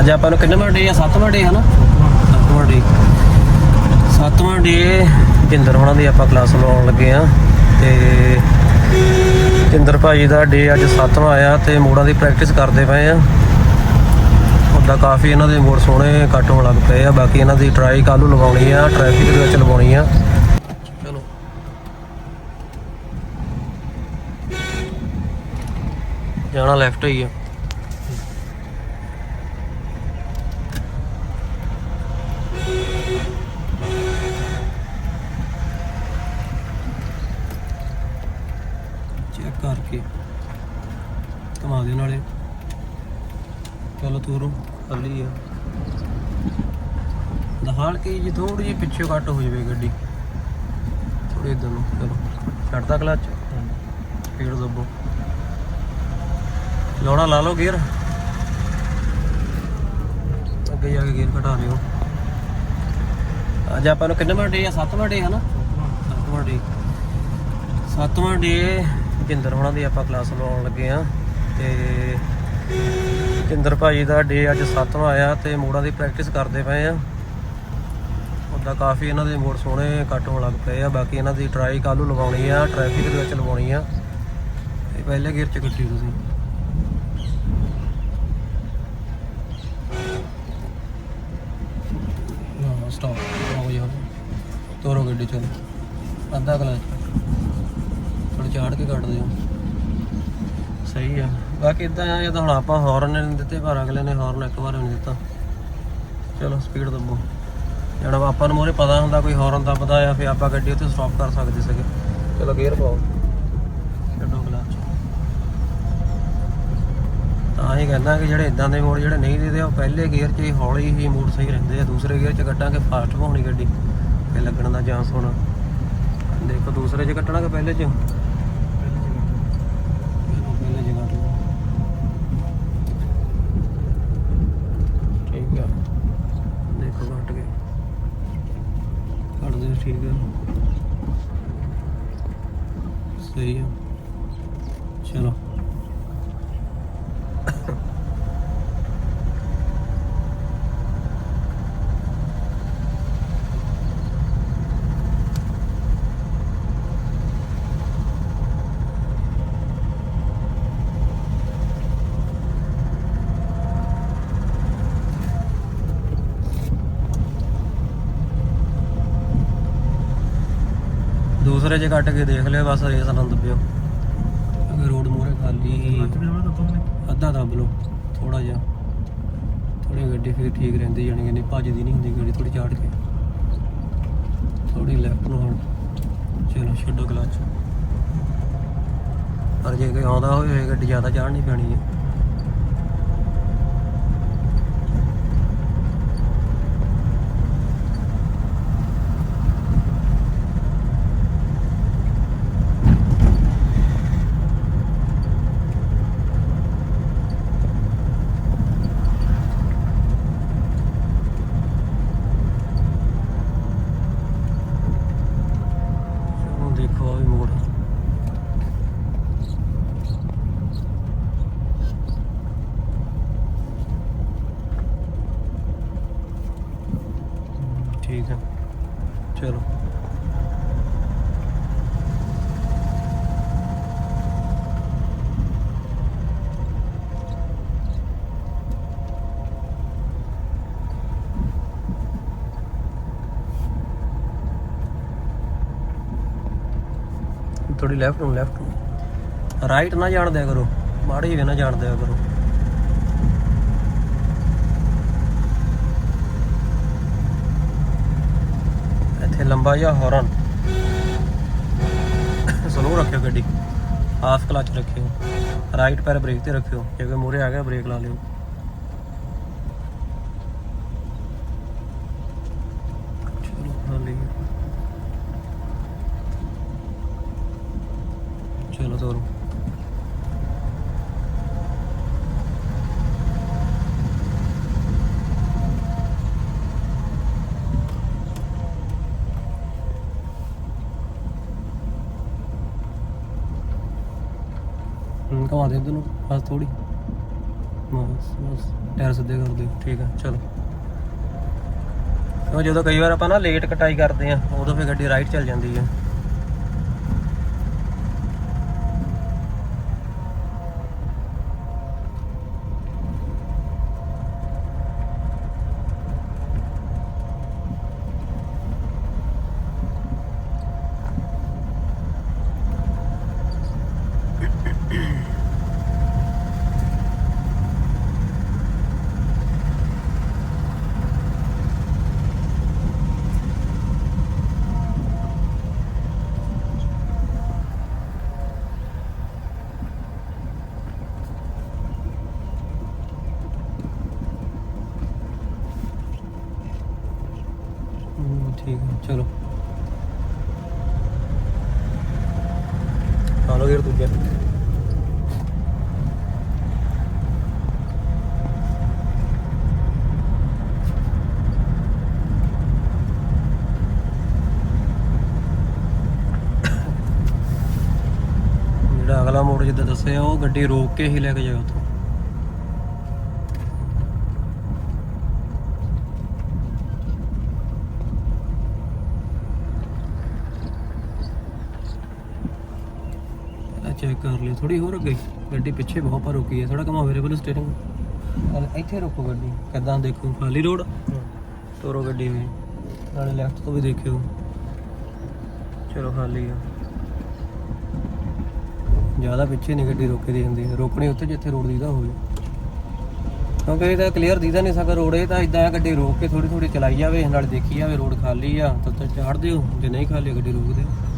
ਅੱਜ ਆਪਾਂ ਨੂੰ ਕਿੰਨਵਾਂ ਡੇ ਆ? ਸੱਤਵਾਂ ਡੇ ਹਨਾ? ਸੱਤਵਾਂ ਡੇ। ਸੱਤਵਾਂ ਡੇ ਜਿੰਦਰ ਹੋਣਾ ਦੀ ਆਪਾਂ ਕਲਾਸ ਲਾਉਣ ਲੱਗੇ ਆ। ਤੇ ਜਿੰਦਰ ਭਾਈ ਦਾ ਡੇ ਅੱਜ ਸੱਤਵਾਂ ਆਇਆ ਤੇ ਮੋੜਾਂ ਦੀ ਪ੍ਰੈਕਟਿਸ ਕਰਦੇ ਪਏ ਆ। ਉਹਦਾ ਕਾਫੀ ਇਹਨਾਂ ਦੇ ਮੋੜ ਸੋਹਣੇ ਕੱਟ ਹੋਣ ਲੱਗ ਪਏ ਆ। ਬਾਕੀ ਇਹਨਾਂ ਦੀ ਟਰਾਈ ਕੱਲ੍ਹ ਨੂੰ ਲਗਾਉਣੀ ਆ ਟ੍ਰੈਫਿਕ ਦੇ ਵਿੱਚ ਲਗਾਉਣੀ ਆ। ਚਲੋ। ਜਾਣਾ ਲੈਫਟ ਹੀ ਆ। ਚੈੱਕ ਕਰਕੇ ਕਮਾ ਨਾਲੇ। ਚਲੋ ਤੂਰੋ ਖਾਲੀ ਆ। ਦਹਾੜ ਕੇ ਜੀ ਥੋੜੀ ਜਿਹੀ ਪਿੱਛੇ ਕੱਟ ਹੋ ਜਾਵੇ ਗੱਡੀ। ਥੋੜੀ ਇਧਰ ਨੂੰ, ਚਲੋ। ਛੱਡਦਾ ਕਲਚ ਸਪੀਡ ਦੱਬੋ। ਲਾਉਣਾ ਲਾ ਲਓ ਗੇਅਰ ਅੱਗੇ ਜਾ ਕੇ ਗੇਅਰ ਘਟਾ ਲਿਓ ਅੱਜ ਆਪਾਂ ਨੂੰ ਕਿੰਨਵਾਂ ਡੇ ਆ? ਸੱਤਵਾਂ ਡੇ ਹਨਾ ਸੱਤਵਾਂ ਡੇ ਸੱਤਵਾਂ ਡੇ ਜਿੰਦਰ ਹੋਣਾ ਦੀ ਆਪਾਂ ਕਲਾਸ ਲਾਉਣ ਲੱਗੇ ਆ ਤੇ ਜਿੰਦਰ ਭਾਜੀ ਦਾ ਡੇ ਅੱਜ ਸੱਤਵਾਂ ਆਇਆ ਤੇ ਮੋੜਾਂ ਦੀ ਪ੍ਰੈਕਟਿਸ ਕਰਦੇ ਪਏ ਆ ਉਹਦਾ ਕਾਫੀ ਇਹਨਾਂ ਦੇ ਮੋੜ ਸੋਹਣੇ ਕੱਟ ਹੋਣ ਲੱਗ ਪਏ ਆ, ਬਾਕੀ ਇਹਨਾਂ ਦੀ ਟਰਾਈ ਕੱਲ੍ਹ ਨੂੰ ਲਗਾਉਣੀ ਆ ਟ੍ਰੈਫਿਕ ਦੇ ਵਿੱਚ ਲਗਾਉਣੀ ਆ। ਇਹ ਪਹਿਲੇ ਗੇਅਰ ਚ ਕੱਟੀ ਤੁਸੀਂ। ਹਾਂ ਸਟਾਪ ਹੋ ਜਾ ਤੋਰੋ ਗੱਡੀ, ਚਲੋ। ਅੱਧਾ ਕਲਚ ਥੋੜਾ ਚਾੜ ਕੇ ਕੱਢ ਦਿਓ ਸਹੀ ਆ। ਬਾਕੀ ਇਦਾਂ ਆ ਜਦੋਂ ਹੁਣ ਆਪਾਂ ਹਾਰਨ ਨਹੀਂ ਦਿੱਤੇ ਪਰ ਅਗਲੇ ਨੇ ਹਾਰਨ ਇੱਕ ਵਾਰ ਵੀ ਨਹੀਂ ਦਿੱਤਾ। ਚਲੋ ਸਪੀਡ ਦੱਬੋ। ਜਿਹੜਾ ਆਪਾਂ ਨੂੰ ਮੋਰੇ ਪਤਾ ਹੁੰਦਾ ਕੋਈ ਹਾਰਨ ਦੱਬਦਾ ਆ ਫਿਰ ਆਪਾਂ ਗੱਡੀ ਉੱਥੇ ਸਟਾਪ ਕਰ ਸਕਦੇ ਸੀਗੇ। ਚਲੋ ਗੇਅਰ ਪਾਓ। ਛੱਡੋ ਕਲਚ ਤਾਂ ਹੀ ਕਹਿੰਦਾ ਕਿ ਜਿਹੜੇ ਇਦਾਂ ਦੇ ਮੋੜ ਜਿਹੜੇ ਨਹੀਂ ਦਿੰਦੇ ਉਹ ਪਹਿਲੇ ਗੇਅਰ 'ਚ ਹੀ ਹੌਲੀ ਹੀ ਮੋੜ ਸਹੀ ਰਹਿੰਦੇ ਆ। ਦੂਸਰੇ ਗੇਅਰ 'ਚ ਕੱਟਾਂਗੇ ਫਾਸਟ ਹੋਣੀ ਗੱਡੀ। ਤੇ ਲੱਗਣ ਦਾ ਚਾਂਸ ਹੋਣਾ। ਦੇਖੋ ਦੂਸਰੇ 'ਚ ਕੱਟਣਾ ਕਿ ਪਹਿਲੇ 'ਚ ਪਹਿਲੇ 'ਚ ਕੱਟ ਲਓ ਠੀਕ ਆ ਦੇਖੋ ਕੱਟ ਕੇ ਕੱਟ ਦੇ ਠੀਕ ਆ ਸਹੀ ਆ। ਚਲੋ। ਦੂਸਰੇ 'ਚ ਕੱਟ ਕੇ ਦੇਖ ਲਿਓ ਬਸ ਰੇਸ ਨਾ ਦੱਬਿਓ ਰੋਡ ਮੂਹਰੇ ਖਾਲੀ ਅੱਧਾ ਦੱਬ ਲਓ ਥੋੜਾ ਜਿਹਾ। ਥੋੜੀ ਗੱਡੀ ਫਿਰ ਠੀਕ ਰਹਿੰਦੀ, ਜਾਣੀ ਕਿ ਨਹੀਂ ਭੱਜਦੀ ਨਹੀਂ ਹੁੰਦੀ ਗੱਡੀ ਥੋੜੀ ਚਾੜ ਕੇ। ਥੋੜੀ ਲੈਫਟ ਨੂੰ ਹੁਣ। ਚਲੋ, ਛੱਡੋ ਕਲਚ ਪਰ ਜੇ ਕੋਈ ਆਉਂਦਾ ਹੋਵੇ, ਗੱਡੀ ਜ਼ਿਆਦਾ ਚਾੜਨੀ ਪੈਣੀ ਹੈ ਹੁਣ ਦੇਖੋ ਆ ਵੀ ਮੋੜ ਠੀਕ ਹੈ ਚਲੋ ਥੋੜੀ ਲੈਫਟ ਨੂੰ ਲੈਫਟ ਨੂੰ। ਰਾਈਟ ਨਾ ਜਾਣ ਦਿਆ ਕਰੋ, ਮਾੜੀ ਵੀ ਨਾ ਜਾਣ ਦਿਆ ਕਰੋ। ਇੱਥੇ ਲੰਬਾ ਜਿਹਾ ਹੌਰਨ। ਸਲੋ ਰੱਖਿਓ ਗੱਡੀ। ਹਾਫ ਕਲਚ ਰੱਖਿਓ। ਰਾਈਟ ਪੈਰ ਬ੍ਰੇਕ ਤੇ ਰੱਖਿਓ। ਜੇ ਕੋਈ ਮੂਰੇ ਆ ਗਿਆ ਬ੍ਰੇਕ ਲਾ ਲਿਓ ਚਲੋ ਹਾਲੀ ਚਲੋ ਤੋਰੋ ਹੂੰ ਘਵਾ ਦੇ ਇਧਰ ਬਸ ਥੋੜੀ ਬਸ ਬਸ, ਟਾਇਰ ਸਿੱਧੇ ਕਰ ਦਿਓ, ਠੀਕ ਹੈ ਚਲੋ। ਉਹ ਜਦੋਂ ਕਈ ਵਾਰ ਆਪਾਂ ਨਾ ਲੇਟ ਕਟਾਈ ਕਰਦੇ ਆ, ਉਦੋਂ ਫਿਰ ਗੱਡੀ ਰਾਈਟ ਚੱਲ ਜਾਂਦੀ ਹੈ Ha ha ha. ਆ ਲੋ ਜਿਹੜਾ ਅਗਲਾ ਮੋੜ ਜਿੱਦਾਂ ਦੱਸਿਆ, ਉਹ ਗੱਡੀ ਰੋਕ ਕੇ ਹੀ ਲੈ ਕੇ ਜਾਓ ਉੱਥੋਂ। ਚੈੱਕ ਕਰ ਲਿਓ। ਥੋੜੀ ਹੋਰ ਅੱਗੇ। ਗੱਡੀ ਪਿੱਛੇ ਬਹੁਤ ਪਰ ਰੁਕੀ ਹੈ। ਥੋੜਾ ਕਮਾ ਵੇਰੀਏਬਲ ਸਟੀਅਰਿੰਗ ਇੱਥੇ ਰੋਕੋ ਗੱਡੀ। ਕਿੱਦਾਂ ਦੇਖੋ? ਖਾਲੀ ਰੋਡ? ਤੋਰੋ ਗੱਡੀ ਵੀ ਨਾਲੇ ਲੈਫਟ ਤੋਂ ਵੀ ਦੇਖਿਓ। ਚਲੋ, ਖਾਲੀ ਆ। ਜ਼ਿਆਦਾ ਪਿੱਛੇ ਨਹੀਂ ਗੱਡੀ ਰੋਕੇ ਦੀ ਹੁੰਦੀ। ਰੋਕਣੀ ਉੱਥੇ ਜਿੱਥੇ ਰੋਡ ਦੀਦਾ ਹੋਵੇ। ਕਿਉਂਕਿ ਇਹ ਤਾਂ ਕਲੀਅਰ ਦੀਦਾ ਨਹੀਂ ਸਕਦਾ ਰੋਡ। ਇਹ ਤਾਂ ਇਦਾਂ ਆ, ਗੱਡੀ ਰੋਕ ਕੇ ਥੋੜੀ ਥੋੜੀ ਚਲਾਈ ਜਾਵੇ। ਨਾਲੇ ਦੇਖੀ ਜਾਵੇ ਰੋਡ ਖਾਲੀ ਆ, ਤਾਂ ਤਾਂ ਚਾੜ ਦਿਓ। ਜੇ ਨਹੀਂ ਖਾਲੀ ਗੱਡੀ ਰੋਕ ਦਿਓ।